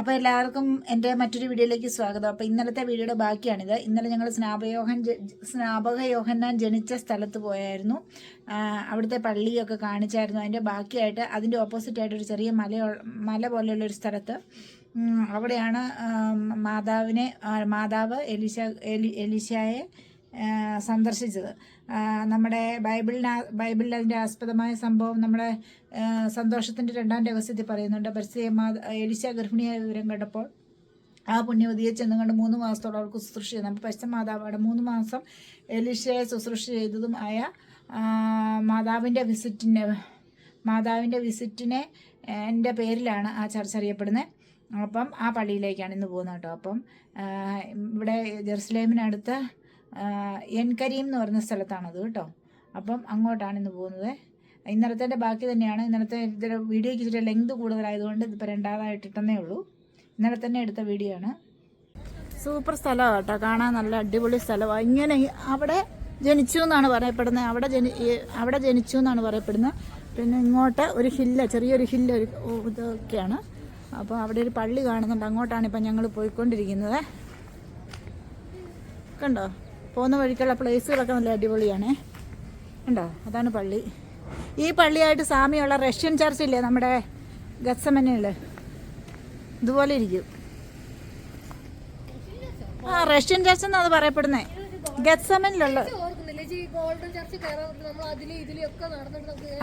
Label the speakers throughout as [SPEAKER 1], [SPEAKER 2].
[SPEAKER 1] അപ്പോൾ എല്ലാവർക്കും എന്റെ മറ്റൊരു വീഡിയോയിലേക്ക് സ്വാഗതം. അപ്പോൾ ഇന്നലത്തെ വീഡിയോയുടെ ബാക്കിയാണിത്. ഇന്നലെ ഞങ്ങൾ സ്നാപയോഹൻ സ്നാപക യോഹന്നാൻ ജനിച്ച സ്ഥലത്ത് പോയായിരുന്നു. അവിടുത്തെ പള്ളിയൊക്കെ കാണിച്ചായിരുന്നു അതിന്റെ ബാക്കിയായിട്ട്. അതിന്റെ ഓപ്പോസിറ്റായിട്ട് ഒരു ചെറിയ മല മല പോലെയുള്ള ഒരു സ്ഥലത്ത്. അവിടെയാണ് മാതാവിനെ മാതാവ് എലിശ എലി എലിശായെ സന്ദർശിച്ചത്. നമ്മുടെ ബൈബിളിന് ബൈബിളിൽ അതിന്റെ ആസ്പദമായ സംഭവം നമ്മുടെ സന്തോഷത്തിന്റെ രണ്ടാം രഹസ്യത്തിൽ പറയുന്നുണ്ട്. പരിസ്ഥിതിയമ്മ എലിശ ഗർഭിണിയായ വിവരം കേട്ടപ്പോൾ ആ പുണ്യവതിയെ ചെന്ന് കണ്ട് മൂന്ന് മാസത്തോളം അവർക്ക് ശുശ്രൂഷ ചെയ്തു. അപ്പോൾ പരിശുദ്ധ മാതാവാണ് മൂന്ന് മാസം എലിശയെ ശുശ്രൂഷ ചെയ്തതും ആയ മാതാവിന്റെ വിസിറ്റിന് മാതാവിന്റെ വിസിറ്റിനെ എന്റെ പേരിലാണ് ആ ചർച്ച അറിയപ്പെടുന്നത്. അപ്പം ആ പള്ളിയിലേക്കാണ് ഇന്ന് പോകുന്നത് കേട്ടോ. അപ്പം ഇവിടെ ജെറുസലേമിനടുത്ത് ആ, എൻ കരീം എന്ന് പറയുന്ന സ്ഥലത്താണത് കേട്ടോ. അപ്പം അങ്ങോട്ടാണ് ഇന്ന് പോകുന്നത്. ഇന്നലത്തെ ബാക്കി തന്നെയാണ്. ഇന്നലത്തെ ഇതിന്റെ വീഡിയോയ്ക്ക് ഇച്ചിരി ലെങ്ത് കൂടുതലായതുകൊണ്ട് ഇതിപ്പോൾ രണ്ടാമതായിട്ട് ഇട്ടെന്നേ ഉള്ളൂ. ഇന്നലെ തന്നെ എടുത്ത വീഡിയോ ആണ്. സൂപ്പർ സ്ഥലമാണ് കേട്ടോ. കാണാൻ നല്ല അടിപൊളി സ്ഥലമാണ് ഇങ്ങനെ അവിടെ ജനിച്ചു എന്നാണ് പറയപ്പെടുന്നത്. അവിടെ ജനി അവിടെ ജനിച്ചു എന്നാണ് പറയപ്പെടുന്നത്. പിന്നെ ഇങ്ങോട്ട് ഒരു ഹില്ല് ചെറിയൊരു ഹില്ല് ഒരു ഇതൊക്കെയാണ്. അപ്പോൾ അവിടെ ഒരു പള്ളി കാണുന്നുണ്ട്. അങ്ങോട്ടാണ് ഇപ്പം ഞങ്ങൾ പോയിക്കൊണ്ടിരിക്കുന്നത്. കണ്ടോ? പോകുന്ന വഴിക്കുള്ള പ്ലേസുകളൊക്കെ നല്ല അടിപൊളിയാണ്. ഉണ്ടോ അതാണ് പള്ളി. ഈ പള്ളിയായിട്ട് സാമ്യമുള്ള റഷ്യൻ ചർച്ച് ഇല്ലേ നമ്മുടെ ഗത്സമനയിൽ ഇതുപോലെ ഇരിക്കും. ആ റഷ്യൻ ചർച്ച് എന്നാണ് പറയപ്പെടുന്നത്
[SPEAKER 2] നമുക്ക്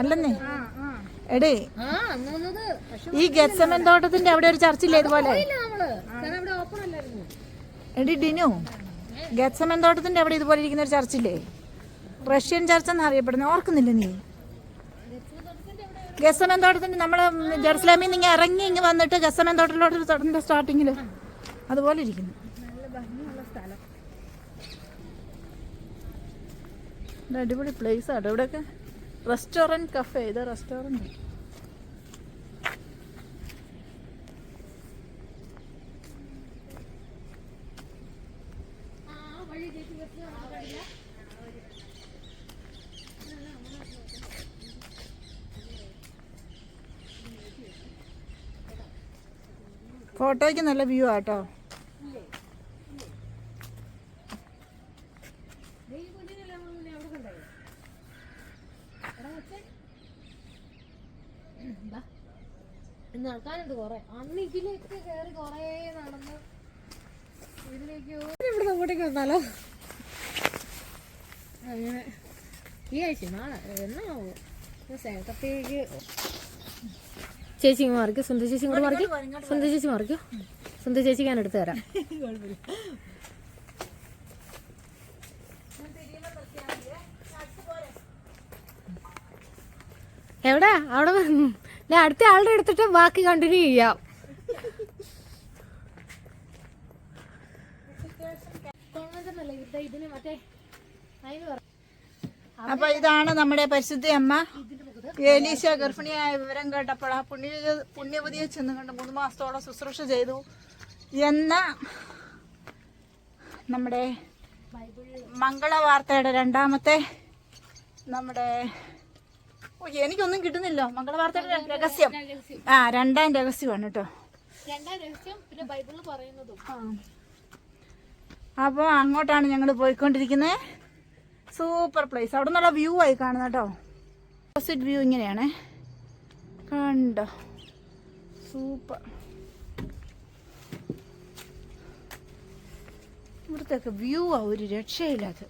[SPEAKER 1] അല്ലെന്നേ? എടേ ഈ ഗത്സമൻ തോട്ടത്തിന്റെ അവിടെ ഒരു ചർച്ചില്ലേ ഇതുപോലെ? എടി ഡിനു. ഗത്സമൻ തോട്ടത്തിന്റെ അവിടെ ഇതുപോലെ ഇരിക്കുന്ന ഒരു ചർച്ചില്ലേ? റഷ്യൻ ചർച്ച് എന്ന് അറിയപ്പെടുന്നത് ഓർക്കുന്നില്ല നീ? ഗസമൻ തോട്ടത്തിന്റെ നമ്മൾ ജെറുസലേമിൽ നിന്ന് ഇങ്ങനെ ഇറങ്ങി ഇങ്ങ് വന്നിട്ട് ഗസമൻ തോട്ടത്തിലോട്ട് തോട്ടത്തിന്റെ സ്റ്റാർട്ടിങ്ങിൽ അതുപോലെ ഇരിക്കുന്നു. അടിപൊളി പ്ലേസ് ആട്ടോ. ഇവിടെയൊക്കെ റെസ്റ്റോറന്റ് കഫേ ഇത് റെസ്റ്റോറന്റ് ഫോട്ടോയ്ക്ക് നല്ല വ്യൂ ആട്ടോ.
[SPEAKER 2] നടക്കാനുണ്ട് കൊറേ. അന്ന് ഇതിലേക്ക് കയറി കൊറേ നടന്ന് ഇതിലേക്ക് അങ്ങോട്ടേക്ക് വന്നാലോ? അങ്ങനെ. ഈ ആഴ്ച നാളെ എന്നാവോ സേക്കത്തേക്ക് ചേച്ചി മാറിക്കും. സുന്ദര ചേച്ചി കൂടെ മാറിക്കോ. സുന്ദര ചേച്ചി മാറിക്കോ. സുന്ദര ചേച്ചി ഞാൻ എടുത്തു തരാം. എവിടെ? അവിടെ അടുത്ത ആളുടെ എടുത്തിട്ട് ബാക്കി കണ്ടിന്യൂ ചെയ്യാം. ഇതിന് മറ്റേ
[SPEAKER 1] അപ്പൊ ഇതാണ് നമ്മുടെ പരിശുദ്ധി അമ്മ. ഏലീശ ഗർഭിണിയായ വിവരം കേട്ടപ്പോൾ ആ പുണ്യ പുണ്യവതിയെ ചെന്ന് കണ്ട് മൂന്ന് മാസത്തോളം ശുശ്രൂഷ ചെയ്തു എന്ന നമ്മുടെ മംഗള വാർത്തയുടെ രണ്ടാമത്തെ നമ്മുടെ ഓ എനിക്കൊന്നും കിട്ടുന്നില്ലോ. മംഗളവാർത്തയുടെ രഹസ്യം. ആ രണ്ടാം രഹസ്യമാണ് കേട്ടോ.
[SPEAKER 2] രണ്ടാം രഹസ്യം പിന്നെ ബൈബിളിൽ പറയുന്നതും.
[SPEAKER 1] അപ്പോൾ അങ്ങോട്ടാണ് ഞങ്ങൾ പോയിക്കൊണ്ടിരിക്കുന്നത് സൂപ്പർ പ്ലേസ് അവിടെ നിന്നുള്ള വ്യൂ ആയി കാണുന്ന കേട്ടോ. ഓപ്പോസിറ്റ് വ്യൂ ഇങ്ങനെയാണ്. കണ്ടോ? സൂപ്പർ ഇവിടുത്തെ വ്യൂ ആ ഒരു രക്ഷയില്ലാത്ത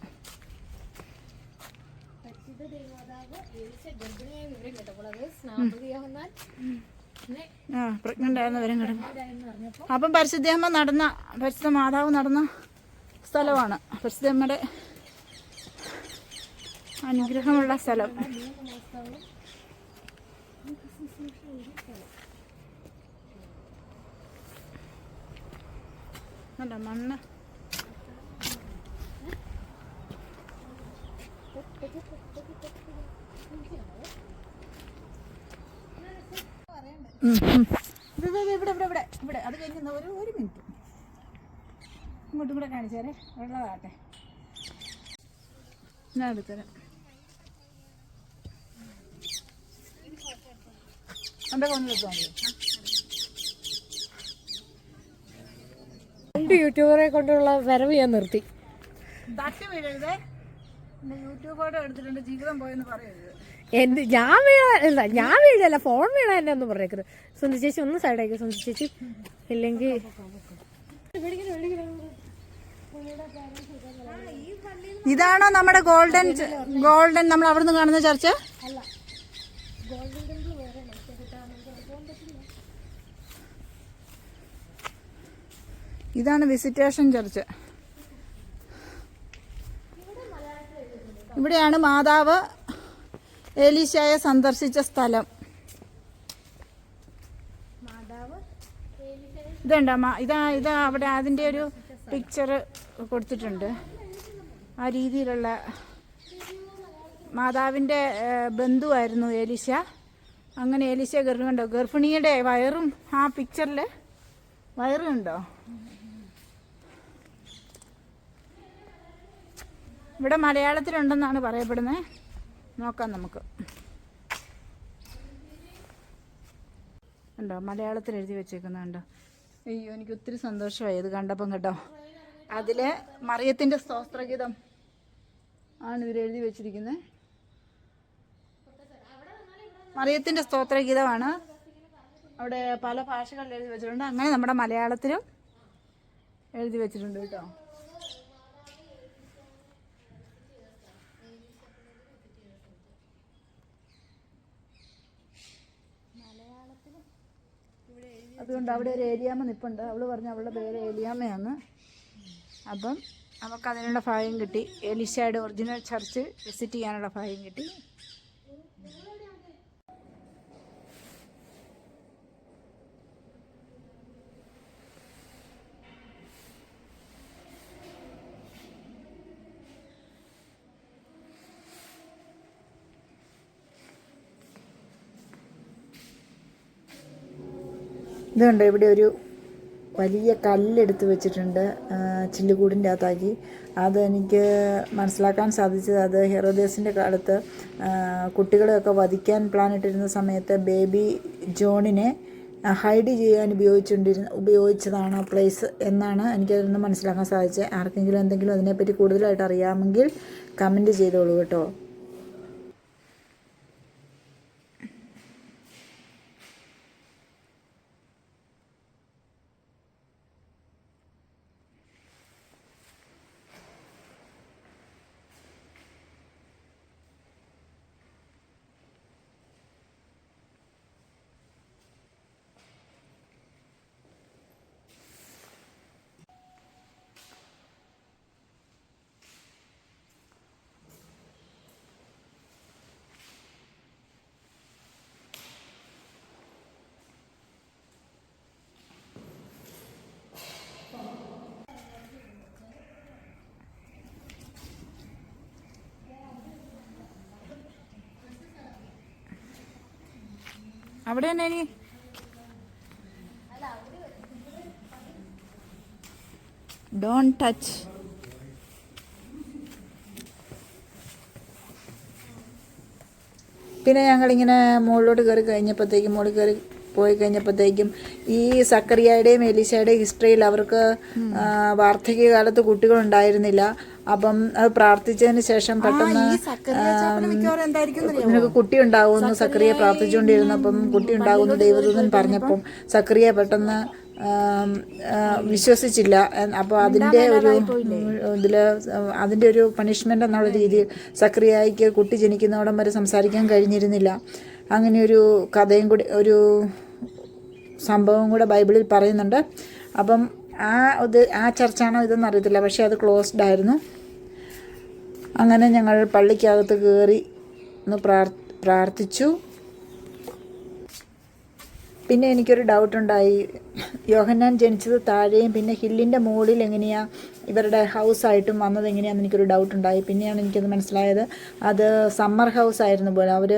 [SPEAKER 1] ആ കിടന്നു അപ്പം പരിശുദ്ധമ്മ നടന്ന പരിശുദ്ധ മാതാവ് നടന്ന സ്ഥലമാണ്. പരിശുദ്ധമ്മയുടെ അനുഗ്രഹമുള്ള സ്ഥലം. നല്ല മണ്ണ്. ഇവിടെ ഇവിടെ ഇവിടെ ഇവിടെ അത് കഴിഞ്ഞ ഒരു ഒരു മിനിറ്റ്. ഇങ്ങോട്ടും കൂടെ കാണിച്ചേരെ വെള്ളതാട്ടെ ഞാൻ എടുത്തരാം. അമ്പേ കൊന്നു വെച്ചാൽ രണ്ട്
[SPEAKER 2] യൂട്യൂബറെ കൊണ്ടുള്ള വരവ് ഞാൻ നിർത്തി.
[SPEAKER 1] തട്ടി വീഴരുതേ. യൂട്യൂബോടെ എടുത്തിട്ടുണ്ട് ജീവിതം പോയെന്ന് പറയരുത്.
[SPEAKER 2] എന്ത് ഞാൻ വീഴല്ല ഞാൻ വീഴല്ല ഫോൺ വീണ എന്നെ ഒന്നും പറഞ്ഞേക്കരുത് സുന്ദി ചേച്ചി ഒന്ന് സൈഡാക്കി സുന്ദി ചേച്ചി. ഇല്ലെങ്കിൽ
[SPEAKER 1] ഇതാണോ നമ്മുടെ ഗോൾഡൻ ഗോൾഡൻ നമ്മൾ അവിടുന്ന് കാണുന്ന ചർച്ച്? ഇതാണ് വിസിറ്റേഷൻ ചർച്ച്. ഇവിടെയാണ് മാതാവ് ഏലീശായെ സന്ദർശിച്ച സ്ഥലം. ഇതുണ്ടോ? ഇതാ ഇതാ അവിടെ അതിന്റെ ഒരു പിക്ചർ കൊടുത്തിട്ടുണ്ട്. ആ രീതിയിലുള്ള മാതാവിന്റെ ബന്ധുവായിരുന്നു ഏലിശ. അങ്ങനെ ഏലിശ ഗർഭിണിയുണ്ടോ ഗർഭിണിയുടെ വയറും ആ പിക്ചറിൽ വയറുണ്ടോ? ഇവിടെ മലയാളത്തിലുണ്ടെന്നാണ് പറയപ്പെടുന്നത് നോക്കാം നമുക്ക്. ഉണ്ടോ മലയാളത്തിൽ എഴുതി വെച്ചേക്കുന്നുണ്ടോ. അയ്യോ എനിക്ക് ഒത്തിരി സന്തോഷമായി. ഇത് കണ്ടപ്പം കേട്ടോ. അതിൽ മറിയത്തിന്റെ സ്തോത്രഗീതം ആണ് ഇവർ എഴുതി വെച്ചിരിക്കുന്നത് മറിയത്തിന്റെ സ്തോത്രഗീതമാണ്. അവിടെ പല ഭാഷകളിൽ എഴുതി വെച്ചിട്ടുണ്ട്. അങ്ങനെ നമ്മുടെ മലയാളത്തിലും എഴുതി വെച്ചിട്ടുണ്ട് കേട്ടോ. അതുകൊണ്ട് അവിടെ ഒരു ഏലിയാമ്മ നിൽപ്പുണ്ട് അവൾ പറഞ്ഞു അവളുടെ പേര് ഏലിയാമ്മയാണ്. അപ്പം നമുക്ക് അതിനുള്ള ഭാഗ്യം കിട്ടി. എലിശയുടെ ഒറിജിനൽ ചർച്ച് വിസിറ്റ് ചെയ്യാനുള്ള ഭാഗ്യം കിട്ടി. ഇതുണ്ട് ഇവിടെ ഒരു വലിയ കല്ലെടുത്ത് വെച്ചിട്ടുണ്ട് ചില്ലുകൂടിന്റെ അകത്താക്കി. അത് എനിക്ക് മനസ്സിലാക്കാൻ സാധിച്ചത് അത് ഹെറോദേസിന്റെ കാലത്ത് കുട്ടികളെയൊക്കെ വധിക്കാൻ പ്ലാൻ ഇട്ടിരുന്ന സമയത്ത് ബേബി ജോണിനെ ഹൈഡ് ചെയ്യാൻ ഉപയോഗിച്ചുകൊണ്ടിരുന്ന ഉപയോഗിച്ചതാണ് ആ പ്ലേസ് എന്നാണ് എനിക്കതിൽ നിന്ന് മനസ്സിലാക്കാൻ സാധിച്ചത്. ആർക്കെങ്കിലും എന്തെങ്കിലും അതിനെപ്പറ്റി കൂടുതലായിട്ട് അറിയാമെങ്കിൽ കമന്റ് ചെയ്തോളൂ കേട്ടോ. അവിടെ തന്നെ ഇനി? ഡോൺ ടച്ച് പിന്നെ ഞങ്ങളിങ്ങനെ മുകളിലോട്ട് കയറി കഴിഞ്ഞപ്പോഴത്തേക്കും മുകളിൽ കയറി പോയി കഴിഞ്ഞപ്പോഴത്തേക്കും ഈ സക്കറിയയുടെയും എലീശയുടെയും ഹിസ്റ്ററിയിൽ അവർക്ക് വാർദ്ധക്യകാലത്ത് കുട്ടികളുണ്ടായിരുന്നില്ല. അപ്പം അത് പ്രാർത്ഥിച്ചതിന് ശേഷം പെട്ടെന്ന് നിനക്ക് കുട്ടി ഉണ്ടാകുമെന്ന് സക്രിയ പ്രാർത്ഥിച്ചുകൊണ്ടിരുന്നപ്പം കുട്ടി ഉണ്ടാകുമെന്ന് ദൈവദൂതൻ പറഞ്ഞപ്പം സക്രിയ പെട്ടെന്ന് വിശ്വസിച്ചില്ല. അപ്പോൾ അതിന്റെ ഒരു ഇതിൽ അതിന്റെ ഒരു പണിഷ്മെന്റ് എന്നുള്ള രീതിയിൽ സക്രിയായിക്ക് കുട്ടി ജനിക്കുന്നവിടം വരെ സംസാരിക്കാൻ കഴിഞ്ഞിരുന്നില്ല. അങ്ങനെ ഒരു കഥയും കൂടി ഒരു സംഭവം കൂടെ ബൈബിളിൽ പറയുന്നുണ്ട്. അപ്പം ആ ഇത് ആ ചർച്ചാണോ ഇതെന്ന് അറിയത്തില്ല. പക്ഷേ അത് ക്ലോസ്ഡ് ആയിരുന്നു. അങ്ങനെ ഞങ്ങൾ പള്ളിക്കകത്ത് കയറി ഒന്ന് പ്രാർ പ്രാർത്ഥിച്ചു. പിന്നെ എനിക്കൊരു ഡൗട്ട് ഉണ്ടായി. യോഹന്നാൻ ജനിച്ചത് താഴെയും പിന്നെ ഹില്ലിന്റെ മുകളിൽ എങ്ങനെയാ ഇവരുടെ ഹൗസായിട്ടും വന്നത് എങ്ങനെയാണെന്ന് എനിക്കൊരു ഡൗട്ട് ഉണ്ടായി. പിന്നെയാണ് എനിക്കത് മനസ്സിലായത്. അത് സമ്മർ ഹൗസ് ആയിരുന്നു പോലെ. അവർ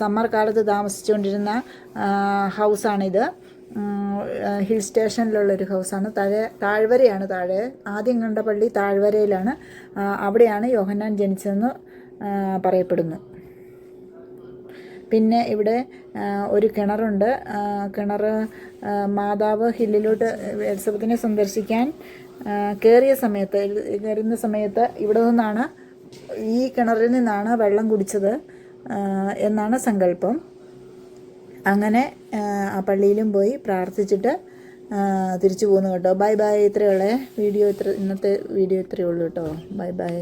[SPEAKER 1] സമ്മർ കാലത്ത് താമസിച്ചുകൊണ്ടിരുന്ന ഹൗസാണിത് ഹിൽ സ്റ്റേഷനിലുള്ളൊരു ഹൗസാണ് താഴെ താഴ്വരയാണ് താഴെ. ആദ്യം കണ്ട പള്ളി താഴ്വരയിലാണ്. അവിടെയാണ് യോഹന്നാൻ ജനിച്ചതെന്ന് പറയപ്പെടുന്നു. പിന്നെ ഇവിടെ ഒരു കിണറുണ്ട്. കിണർ മാതാവ് ഹില്ലിലോട്ട് എലിസബത്തിനെ സന്ദർശിക്കാൻ കയറിയ സമയത്ത് കയറുന്ന സമയത്ത് ഇവിടെ നിന്നാണ് ഈ കിണറിൽ നിന്നാണ് വെള്ളം കുടിച്ചത് എന്നാണ് സങ്കല്പം. അങ്ങനെ ആ, പള്ളിയിലും പോയി പ്രാർത്ഥിച്ചിട്ട് തിരിച്ചു പോകുന്നു കേട്ടോ. ബൈ ബൈ ഇത്രയേ ഉള്ളേ. വീഡിയോ ഇത്ര ഇന്നത്തെ വീഡിയോ ഇത്രയേ ഉള്ളൂ കേട്ടോ. Bye bye.